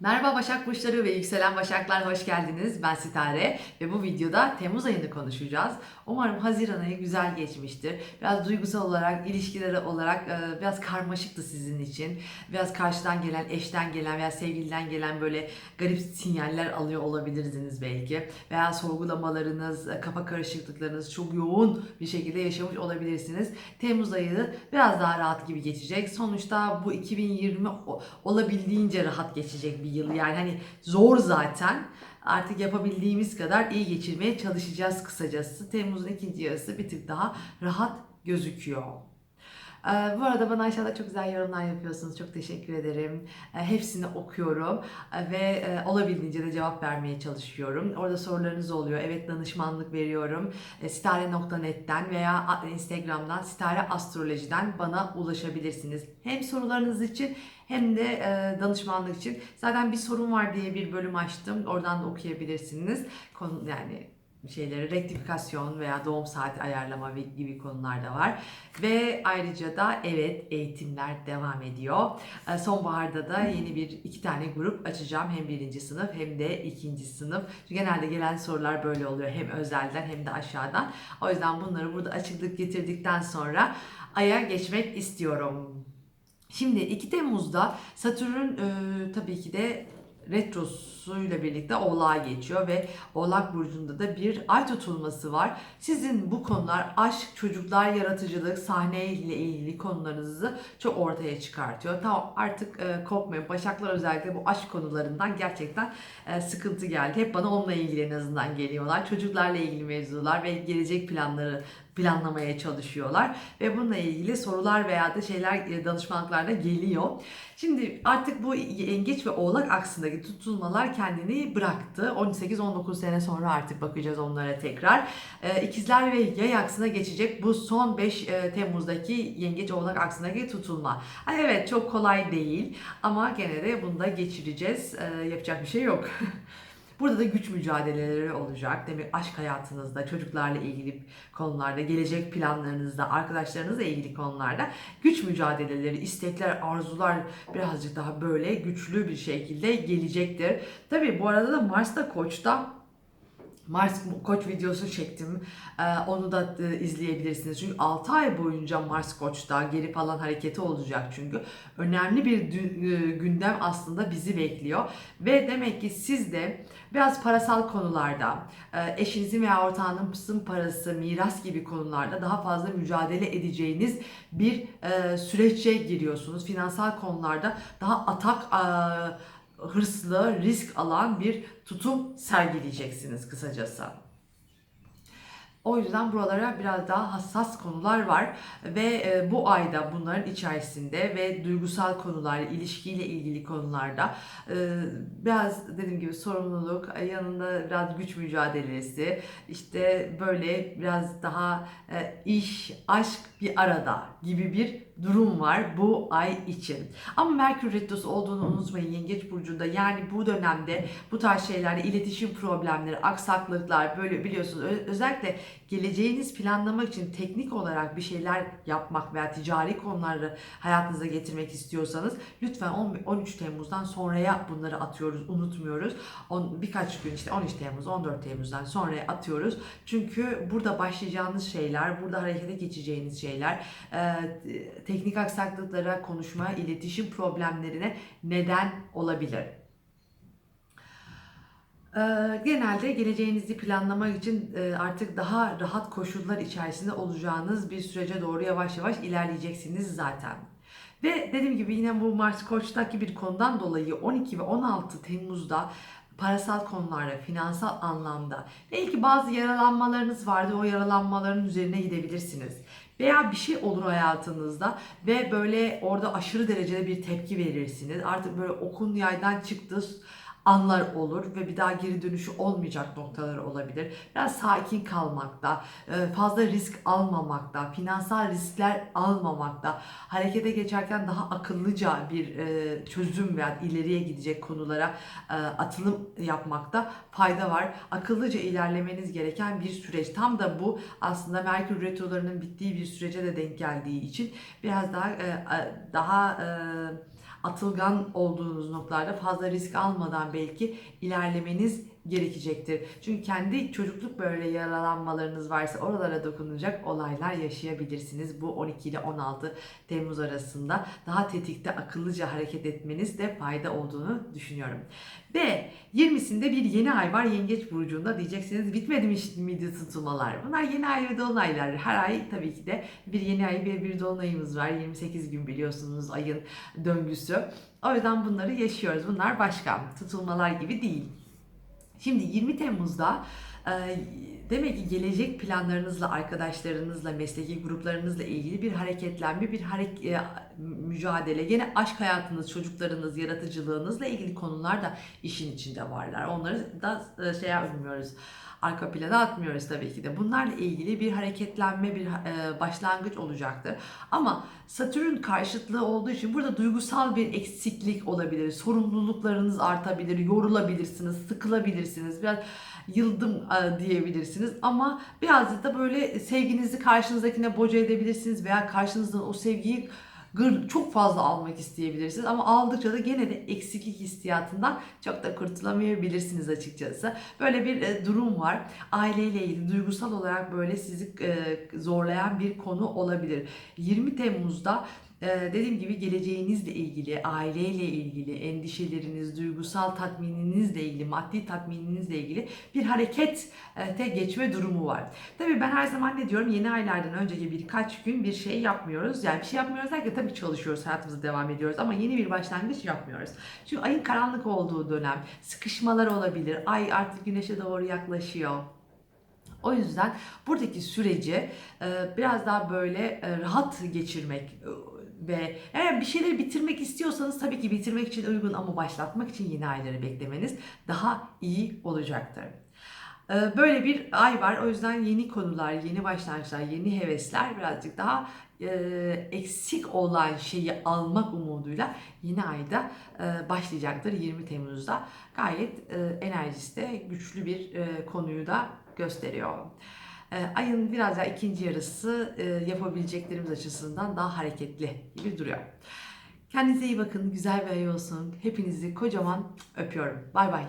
Merhaba Başak Burçları ve Yükselen Başaklar hoş geldiniz. Ben Sitare ve bu videoda Temmuz ayını konuşacağız. Umarım Haziran ayı güzel geçmiştir. Biraz duygusal olarak, ilişkileri olarak e, biraz karmaşıktı sizin için. Biraz karşıdan gelen, eşten gelen veya sevgiliden gelen böyle garip sinyaller alıyor olabilirsiniz belki. Veya sorgulamalarınız, e, kafa karışıklıklarınız çok yoğun bir şekilde yaşamış olabilirsiniz. Temmuz ayı biraz daha rahat gibi geçecek. Sonuçta bu 2020 o- olabildiğince rahat geçecek bir yıl. Yani hani zor zaten. Artık yapabildiğimiz kadar iyi geçirmeye çalışacağız kısacası. Temmuz'un ikinci yarısı bir tık daha rahat gözüküyor. Ee, bu arada bana aşağıda çok güzel yorumlar yapıyorsunuz. Çok teşekkür ederim. Ee, hepsini okuyorum Ee, ve e, olabildiğince de cevap vermeye çalışıyorum. Orada sorularınız oluyor. Evet danışmanlık veriyorum. E, Sitare.net'ten veya Instagram'dan Sitare Astroloji'den bana ulaşabilirsiniz. Hem sorularınız için hem de e, danışmanlık için. Zaten bir sorun var diye bir bölüm açtım. Oradan da okuyabilirsiniz. Konu, yani şeyleri rektifikasyon veya doğum saati ayarlama gibi konular da var. Ve ayrıca da evet eğitimler devam ediyor. E, Sonbaharda da yeni bir iki tane grup açacağım. Hem birinci sınıf hem de ikinci sınıf. Çünkü genelde gelen sorular böyle oluyor. Hem özelden hem de aşağıdan. O yüzden bunları burada açıklık getirdikten sonra aya geçmek istiyorum. Şimdi 2 Temmuz'da Satürn e, tabii ki de retrosuyla birlikte Oğlak'a geçiyor ve Oğlak Burcu'nda da bir ay tutulması var. Sizin bu konular aşk, çocuklar, yaratıcılık, sahne ile ilgili konularınızı çok ortaya çıkartıyor. Tamam artık e, korkmayın. Başaklar özellikle bu aşk konularından gerçekten e, sıkıntı geldi. Hep bana onunla ilgili en azından geliyorlar. Çocuklarla ilgili mevzular ve gelecek planları planlamaya çalışıyorlar ve bununla ilgili sorular veya da şeyler e, danışmanlıklarda geliyor. Şimdi artık bu yengeç ve oğlak aksındaki tutulmalar kendini bıraktı. 18-19 sene sonra artık bakacağız onlara tekrar. Ee, İkizler ve yay aksına geçecek bu son 5 e, Temmuz'daki yengeç oğlak aksındaki tutulma. Evet çok kolay değil ama gene de bunu da geçireceğiz. Yapacak bir şey yok. Burada da güç mücadeleleri olacak. Demek aşk hayatınızda, çocuklarla ilgili konularda, gelecek planlarınızda, arkadaşlarınızla ilgili konularda güç mücadeleleri, istekler, arzular birazcık daha böyle güçlü bir şekilde gelecektir. Tabii bu arada da Mars'ta Koç'ta Mars Koç videosu çektim. Ee, onu da e, izleyebilirsiniz. Çünkü 6 ay boyunca Mars Koç'ta geri falan hareketi olacak çünkü. Önemli bir e, gündem aslında bizi bekliyor. Ve demek ki siz de biraz parasal konularda, e, eşinizin veya ortağınızın parası, miras gibi konularda daha fazla mücadele edeceğiniz bir e, sürece giriyorsunuz. Finansal konularda daha atak e, hırslı, risk alan bir tutum sergileyeceksiniz kısacası. O yüzden buralara biraz daha hassas konular var ve e, bu ayda bunların içerisinde ve duygusal konular, ilişkiyle ilgili konularda e, biraz dediğim gibi sorumluluk, e, yanında biraz güç mücadelesi, işte böyle biraz daha iş, aşk bir arada gibi bir durum var bu ay için. Ama Merkür Retrosu olduğunu unutmayın Yengeç Burcu'nda. Yani bu dönemde bu tarz şeylerde iletişim problemleri, aksaklıklar böyle biliyorsunuz özellikle geleceğiniz planlamak için teknik olarak bir şeyler yapmak veya ticari konuları hayatınıza getirmek istiyorsanız lütfen 10 13 Temmuz'dan sonraya bunları atıyoruz, unutmuyoruz. On, birkaç gün işte 13 Temmuz, 14 Temmuz'dan sonraya atıyoruz. Çünkü burada başlayacağınız şeyler, burada harekete geçeceğiniz şeyler, e, teknik aksaklıklara, konuşma, iletişim problemlerine neden olabilir. Ee, Genelde geleceğinizi planlamak için e, artık daha rahat koşullar içerisinde olacağınız bir sürece doğru yavaş yavaş ilerleyeceksiniz zaten. Ve dediğim gibi yine bu Mars Koç'taki bir konudan dolayı 12 ve 16 Temmuz'da parasal konularda, finansal anlamda belki bazı yaralanmalarınız vardı. O yaralanmaların üzerine gidebilirsiniz. Veya bir şey olur hayatınızda ve böyle orada aşırı derecede bir tepki verirsiniz. Artık böyle okun yaydan çıktı anlar olur ve bir daha geri dönüşü olmayacak noktalar olabilir. Biraz sakin kalmakta, e, fazla risk almamakta, finansal riskler almamakta, harekete geçerken daha akıllıca bir e, çözüm veya ileriye gidecek konulara e, atılım yapmakta fayda var. Akıllıca ilerlemeniz gereken bir süreç. Tam da bu aslında Merkür retrolarının bittiği bir sürece de denk geldiği için biraz daha daha atılgan olduğunuz noktalarda fazla risk almadan belki ilerlemeniz gerekecektir. Çünkü kendi çocukluk böyle yaralanmalarınız varsa oralara dokunacak olaylar yaşayabilirsiniz. Bu 12 ile 16 Temmuz arasında daha tetikte akıllıca hareket etmeniz de fayda olduğunu düşünüyorum. Ve 20'sinde bir yeni ay var Yengeç Burcu'nda diyeceksiniz bitmedi mi miydi tutulmalar? Bunlar yeni ay ve dolunaylar. Her ay tabii ki de bir yeni ay ve bir dolunayımız var. 28 gün biliyorsunuz ayın döngüsü. O yüzden bunları yaşıyoruz. Bunlar başka tutulmalar gibi değil. Şimdi 20 Temmuz'da e, demek ki gelecek planlarınızla, arkadaşlarınızla, mesleki gruplarınızla ilgili bir hareketlenme, bir harek e, mücadele, gene aşk hayatınız, çocuklarınız, yaratıcılığınızla ilgili konular da işin içinde varlar. Onları da e, şey yapmıyoruz. Arka plana atmıyoruz tabii ki de. Bunlarla ilgili bir hareketlenme, bir e, başlangıç olacaktır. Ama Satürn karşıtlığı olduğu için burada duygusal bir eksiklik olabilir. Sorumluluklarınız artabilir, yorulabilirsiniz, sıkılabilirsiniz. Biraz yıldım e, diyebilirsiniz ama biraz da böyle sevginizi karşınızdakine boca edebilirsiniz veya karşınızdan o sevgiyi gır, çok fazla almak isteyebilirsiniz ama aldıkça da gene de eksiklik hissiyatından çok da kurtulamayabilirsiniz açıkçası. Böyle bir e, durum var. Aileyle ilgili duygusal olarak böyle sizi e, zorlayan bir konu olabilir. 20 Temmuz'da dediğim gibi geleceğinizle ilgili, aileyle ilgili, endişeleriniz, duygusal tatmininizle ilgili, maddi tatmininizle ilgili bir harekete geçme durumu var. Tabii ben her zaman ne diyorum yeni aylardan önceki birkaç gün bir şey yapmıyoruz. Yani bir şey yapmıyoruz derken tabii çalışıyoruz, hayatımıza devam ediyoruz ama yeni bir başlangıç yapmıyoruz. Çünkü ayın karanlık olduğu dönem, sıkışmalar olabilir, ay artık güneşe doğru yaklaşıyor. O yüzden buradaki süreci e, biraz daha böyle e, rahat geçirmek ve eğer bir şeyleri bitirmek istiyorsanız tabii ki bitirmek için uygun ama başlatmak için yeni ayları beklemeniz daha iyi olacaktır. E, Böyle bir ay var. O yüzden yeni konular, yeni başlangıçlar, yeni hevesler birazcık daha e, eksik olan şeyi almak umuduyla yeni ayda e, başlayacaktır 20 Temmuz'da. Gayet e, enerjisi de güçlü bir konuyu da gösteriyor. E, ayın biraz daha ikinci yarısı e, yapabileceklerimiz açısından daha hareketli gibi duruyor. Kendinize iyi bakın, güzel bir ay olsun. Hepinizi kocaman öpüyorum. Bay bay.